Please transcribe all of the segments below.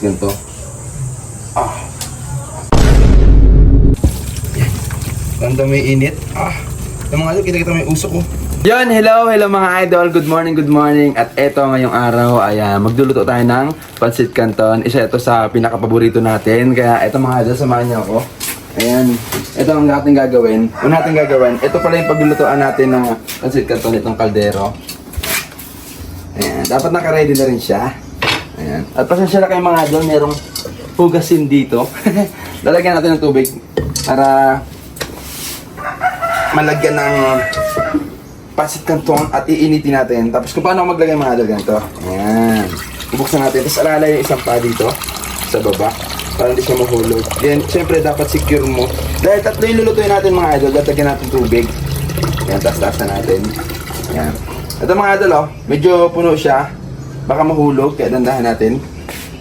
Ganito. Ah. Ganda may init. Ah. Yung mga idol, kita-kita may usok ko. Yan, hello, hello mga idol. Good morning, good morning. At eto ngayong araw ay ah, magluluto tayo ng pancit canton. Isa ito sa pinakapaborito natin. Kaya eto mga idol, samahan niyo ako. Ayan, ito ang ating gagawin. Una natin gagawin, ito pala yung paglulutuan natin ng pancit canton itong kaldero. Ayan, dapat naka-ready na rin siya. Ayan. At pasensya na kayo mga idol, merong hugasin dito. Lalagyan natin ng tubig para malagyan ng pancit canton at iinitin natin. Tapos kung paano maglagay mga idol ganito. Ayan. Bubuksan natin. Tapos alalay yung isang pa dito sa baba para hindi siya mahulog. Then, syempre dapat secure mo. Dahil tatlo yung lulutuin natin mga idol, lalagyan natin tubig. Ayan, taas-taas na natin. Ayan. Ito mga idol, oh, medyo puno siya. Baka mahulog, kaya dandahan natin.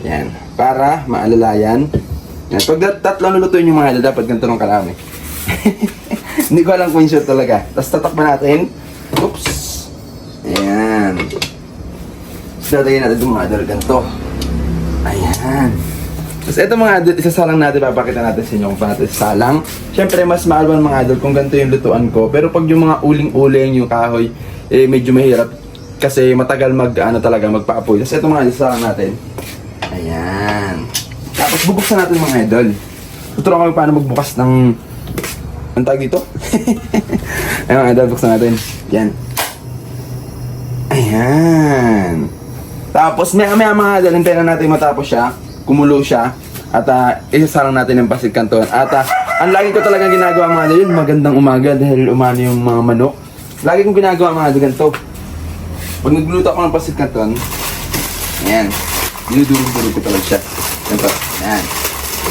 Ayan. Para maalalayan. Ayan. Pag dat- tatlo lulutuin yung mga idol, dapat ganito ng kalami. Hindi ko alam kung sure talaga. Tapos tatakpan natin. Oops. Ayan. Tapos lalagyan natin itong mga idol ganito. Ayan. Tapos ito mga idol, isasalang natin, papakita natin sa inyo kung paano salang. Siyempre, mas maalwan mga idol kung ganito yung lutuan ko. Pero pag yung mga uling-uling, yung kahoy, eh medyo mahirap. Kasi matagal mag, ano talaga, magpaapoy. Tapos ito mga idol, isasalang natin. Ayan. Tapos bubuksan natin mga idol. Tuturuan kami paano magbukas ng... Ang tawag dito? Ayan mga idol, buksan natin. Yan. Ayan. Tapos maya maya mga idol, hintayin na natin matapos siya. Kumulo siya. At uh, isasalang natin yung pasit kanton. At ah, ang lagi ko talaga ginagawa mga idol, magandang umaga dahil umano yung mga manok. Lagi kong ginagawa mga idol ganito. Pag nagluto ako ng pasit kanton, ayan, dinudurog-durog ko talaga siya. Ganito, ayan.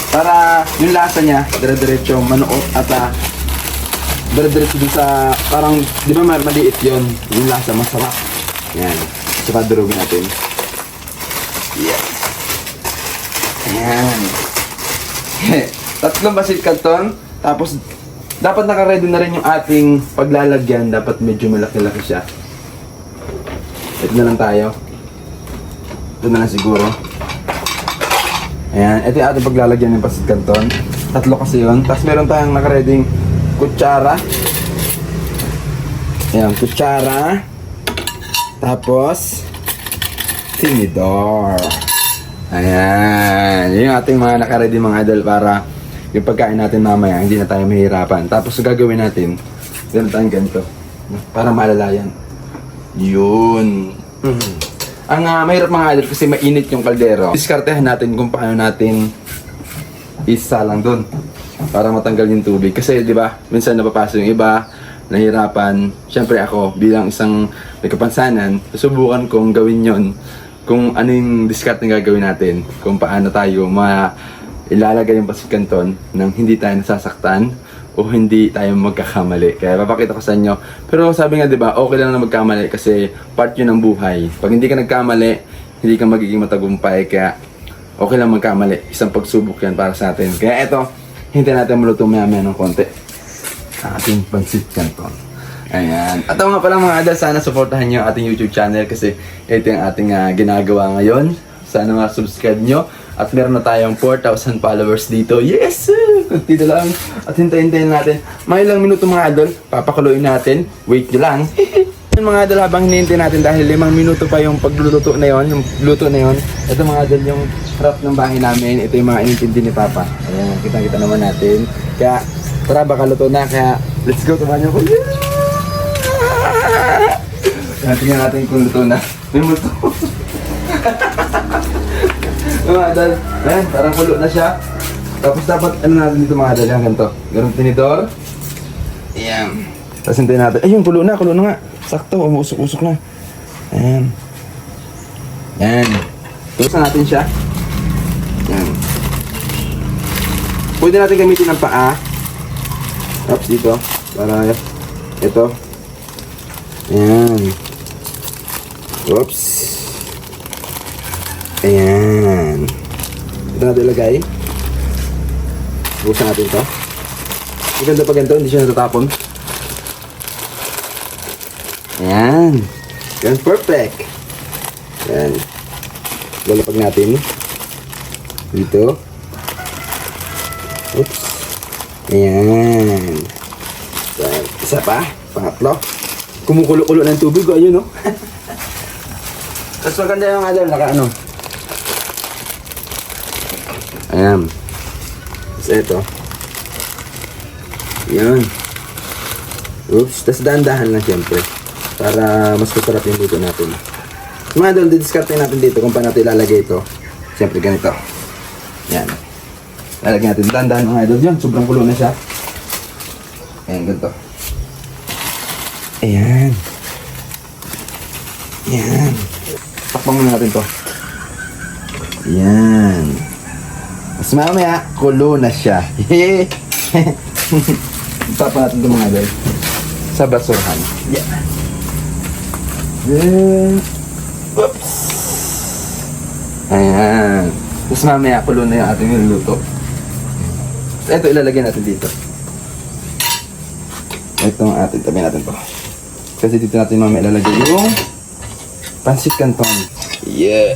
Para yung lasa niya, dire-diretso manok at uh, dire-diretso dun sa, parang, di ba ma- maliit yun, yung lasa masarap. Ayan, saka durugin natin. Yes. Ayan. Tatlong basit kanton, tapos dapat naka-ready na rin yung ating paglalagyan, dapat medyo malaki-laki siya. Ito na lang tayo. Ito na lang siguro. Ayan, ito yung ating paglalagyan ng pasit canton. Tatlo kasi yun. Tapos meron tayong nakareding kutsara. Ayan, kutsara. Tapos, tinidor. Ayan, yun yung ating mga nakaready mga idol para yung pagkain natin mamaya, hindi na tayo mahirapan. Tapos gagawin natin, ganito tayong ganito. Para malalayan. Yun. Mhm. Ang ah, mahirap mga idol kasi mainit yung kaldero. Diskartehan natin kung paano natin isa lang doon para matanggal yung tubig. Kasi 'di ba, minsan napapasok yung iba, nahirapan. Siyempre ako bilang isang may kapansanan, susubukan kong gawin 'yon kung ano yung discard na gagawin natin, kung paano tayo ma ilalagay yung pasikanton nang hindi tayo nasasaktan o hindi tayo magkakamali. Kaya papakita ko sa inyo. Pero sabi nga 'di ba, okay lang na magkamali kasi part 'yun ng buhay. Pag hindi ka nagkamali, hindi ka magiging matagumpay. Kaya okay lang magkamali. Isang pagsubok 'yan para sa atin. Kaya eto, hintayin natin maluto maya-maya ng konti. Ating pansit canton. Ayan. At nga pala mga adal, sana supportahan nyo ating YouTube channel kasi ito yung ating ah, ginagawa ngayon. Sana ma-subscribe nyo. At meron na tayong 4,000 followers dito. Yes! Kunti na lang. At hintayin-hintayin natin. May ilang minuto mga adol, papakuluin natin. Wait nyo lang. Mga adol, habang hinihintay natin dahil limang minuto pa yung pagluluto na yon, yung luto na yon. Ito mga adol, yung harap ng bahay namin. Ito yung mga inintindi ni Papa. Ayan, kita-kita naman natin. Kaya, tara, baka luto na. Kaya, let's go, tumahan niyo ko. Yeah! Natin kung luto na. May multo. mga adol, ayan, parang kulo na siya. Tapos dapat, ano natin dito mga adol, yan ganito. Ganun tinidor. Ayan. Tapos hintayin natin. Ayun, kulo na, kulo na nga. Sakto, umusok-usok na. Ayan. Ayan. Tulosan natin siya. Ayan. Pwede natin gamitin ng paa. Tapos dito. Para ito. Ayan. Oops. Ayan. Ito natin ilagay. Bukasan natin ito. Maganda pa ganito, hindi siya natatapon. Ayan. Yan, perfect. Ayan. Lalapag natin. Dito. Oops. Ayan. Isa- Isa pa. Pangatlo. Kumukulo-kulo ng tubig. O, ayun, no? Tapos maganda yung ano, naka ano. Ayan. Tapos ito. Yan. Oops. Tapos dahan-dahan lang siyempre. Para mas masarap yung luto natin. Mga idol, didiscarte natin dito kung paano natin ilalagay ito. Siyempre ganito. Yan. Lalagyan natin dahan-dahan mga idol. Yan, sobrang kulo na siya. Ayan, ganito. Ayan. Ayan. Takpan muna natin to. Ayan. Mas mamaya, kulo na siya. Tapan natin ito mga idol. Sa basurahan. Yeah. Then, oops. Ayan. Tapos mamaya, kulo na yung ating niluluto. So, ito ilalagay natin dito. Ito ang ating, tabi natin to. Kasi dito natin mamaya ilalagay yung pansit canton. Yeah.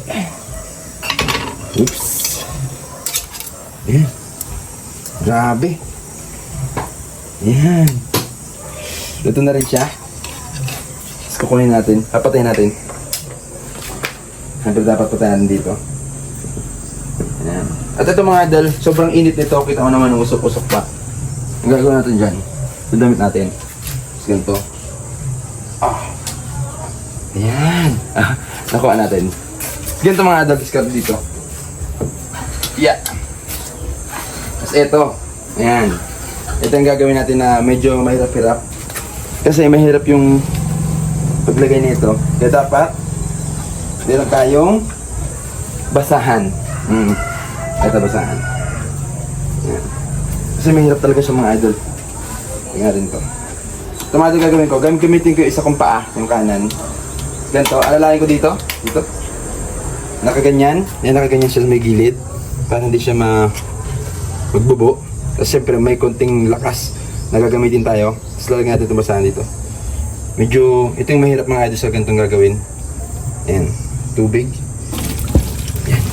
Oops. Ayan. Grabe. Ayan. Luto na rin siya. Tapos kukunin natin. Papatayin natin. Siyempre dapat patayin dito. Ayan. At ito mga idol, sobrang init nito. Kita mo naman ng usok-usok pa. Ang gagawin natin dyan. Dadamit natin. Tapos ganito. Ah. Ayan. Ah, nakuha natin. Ganito mga idol, discard dito. Yeah. Tapos ito. Ayan. Ito yung gagawin natin na medyo mahirap-hirap. Kasi mahirap yung paglagay nito. Kaya dapat, meron tayong basahan. Mm. Ito basahan. Ayan. Kasi mahirap talaga siya mga idol. Tingnan rin to. Ito mga idol gagawin ko. Gam gamitin ko yung isa kong paa, yung kanan. Ganito, alalayan ko dito. Dito. Nakaganyan. Yan, nakaganyan siya sa may gilid. Para hindi siya ma magbubo. Tapos syempre may konting lakas na gagamitin tayo. Tapos lalagyan natin itong basahan dito. Medyo, ito yung mahirap mga idol sa ganitong gagawin. Ayan, tubig. Ayan.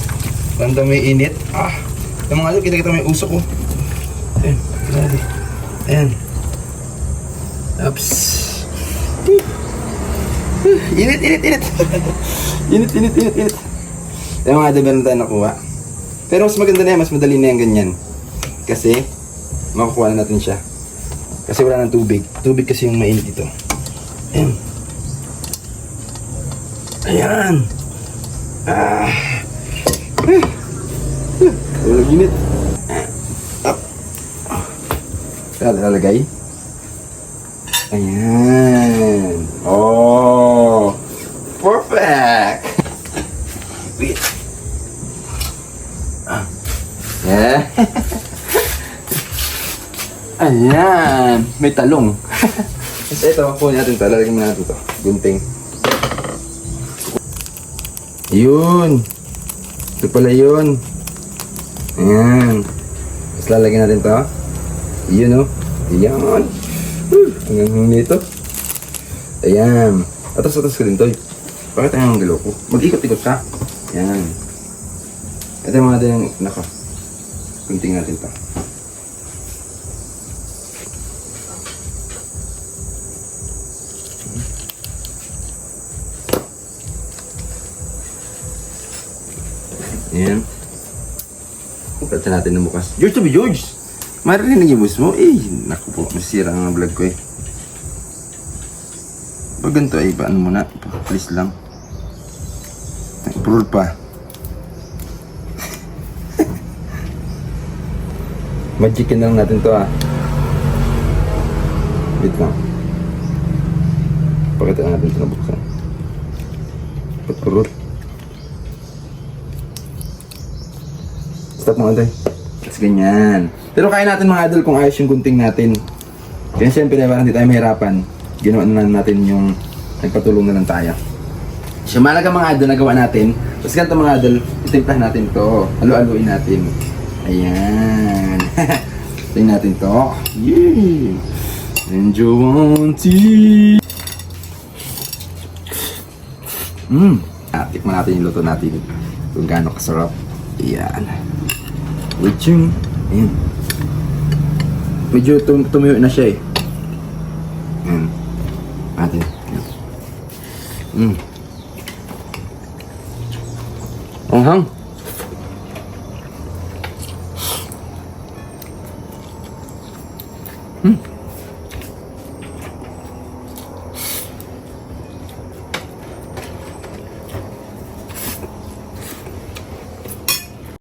Tanda may init. Ah, yung mga idol, kita-kita may usok ko. Ayan, grabe. Ayan. Ups. Init, init, init. init, init, init, init. Yung mga idol, meron tayo nakuha. Pero mas maganda na yan, mas madali na yan ganyan. Kasi, makukuha na natin siya. Kasi wala ng tubig. Tubig kasi yung mainit dito. Ayan. Ayan. Ah. Ah. Walang init. Ah. Up. Kaya lalagay. Ayan. Oh. Perfect. Wait. Ah. Yeah. Ayan. May talong. Tapos ito, kunin natin ito. Lalagyan mo natin ito. Gunting. Yun. Ito pala yun. Ayan. Tapos lalagyan natin ito. Yun o. Ayan. Whew. Hanggang dito. Ayan. Atas-atas ka din to. Bakit ang galaw ko? Mag-ikot-ikot ka. Ayan. Ito yung mga din. Naka. Gunting natin ito. Ayan. Pagkata natin ng bukas. George, sabi George! Marinig yung boss mo? Eh, naku po, masira ang vlog ko eh. Pag ganito ay, paano muna? Please lang. Approve pa. Magickin lang natin to ah. Wait lang. Pakita natin ito na buksan. Pagkurot. Stop mo ate. Tapos ganyan. Pero kaya natin mga idol kung ayos yung gunting natin. Kaya siyempre parang hindi tayo mahirapan. Ginawa na natin yung nagpatulong na lang tayo. So malaga mga idol nagawa natin. Tapos ganito mga idol, itimplahan natin to. Alu-aluin natin. Ayan. Tingnan natin to. Yay! Enjoy tea! Mmm! Ah, tikman natin yung luto natin. Kung gaano kasarap. Ayan. Witching. Ayan. Medyo tum tumuyo na siya eh. Ayan. Atin. Ayan. Mm. Ang hang.